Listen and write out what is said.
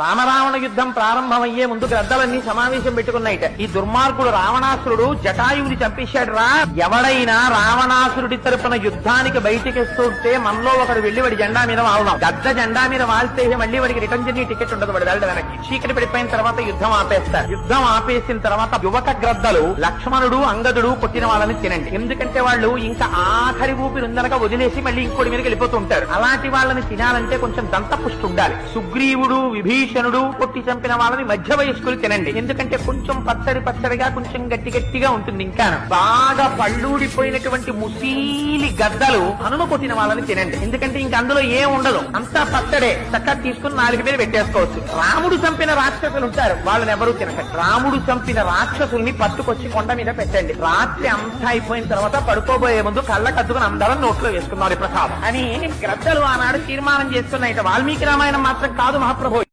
రామరావణ యుద్ధం ప్రారంభమయ్యే ముందు గ్రద్దలన్నీ సమావేశం పెట్టుకున్నాయిట. ఈ దుర్మార్గుడు రావణాసురుడు జటాయువుని చంపేశాడు రా ఎవడైనా రావణాసురుడి తరపున యుద్ధానికి బయటికి వస్తుంటే మనలో ఒకడు వెళ్ళి వాడి జెండా మీద వాళ్దాం గద్ద జెండా మీద వాళ్తే మళ్ళీ వాడికి రిటర్న్ జర్నీ టికెట్ ఉండదు వాడు వెళ్ళడం వెనక్కి. చీకటి పడిపోయిన తర్వాత యుద్ధం ఆపేస్తారు. యుద్ధం ఆపేసిన తర్వాత యువక గ్రద్దలు లక్ష్మణుడు అంగదుడు కొట్టిన వాళ్ళని తినండి. ఎందుకంటే వాళ్ళు ఇంకా ఆఖరి ఊపిరి ఉందనగా వదిలేసి మళ్ళీ ఇంకోటి మీదకి వెళ్ళిపోతుంటారు అలాంటి వాళ్ళని తినాలంటే కొంచెం దంతపుష్టి ఉండాలి. సుగ్రీవుడు విభీషణుడు కొట్టి చంపిన వాళ్ళని మధ్య వయస్కులు తినండి. ఎందుకంటే కొంచెం పచ్చడి పచ్చడిగా కొంచెం గట్టి గట్టిగా ఉంటుంది ఇంకా. బాగా పళ్ళూడిపోయినటువంటి ముసీలి గద్దలు హనుమ కొట్టిన వాళ్ళని తినండి. ఎందుకంటే ఇంక అందులో ఏం ఉండదు. అంతా పచ్చడే. చక్కగా తీసుకుని నాలుగు మీద పెట్టేసుకోవచ్చు. రాముడు చంపిన రాక్షసులు ఉంటారు. వాళ్ళని ఎవరు తినకండి. రాముడు చంపిన రాక్షసుల్ని పట్టుకొచ్చి కొండ మీద పెట్టండి. రాత్రి అంతా అయిపోయిన తర్వాత పడుకోబోయే ముందు కళ్ళ కద్దుకుని అందరం నోట్లో వేసుకున్నారు ప్రసాదం. అని గ్రద్దలు ఆనాడు తీర్మానం చేస్తున్నాయి వాల్మీకి రామాయణం మాత్రం కాదు మహాప్రభు.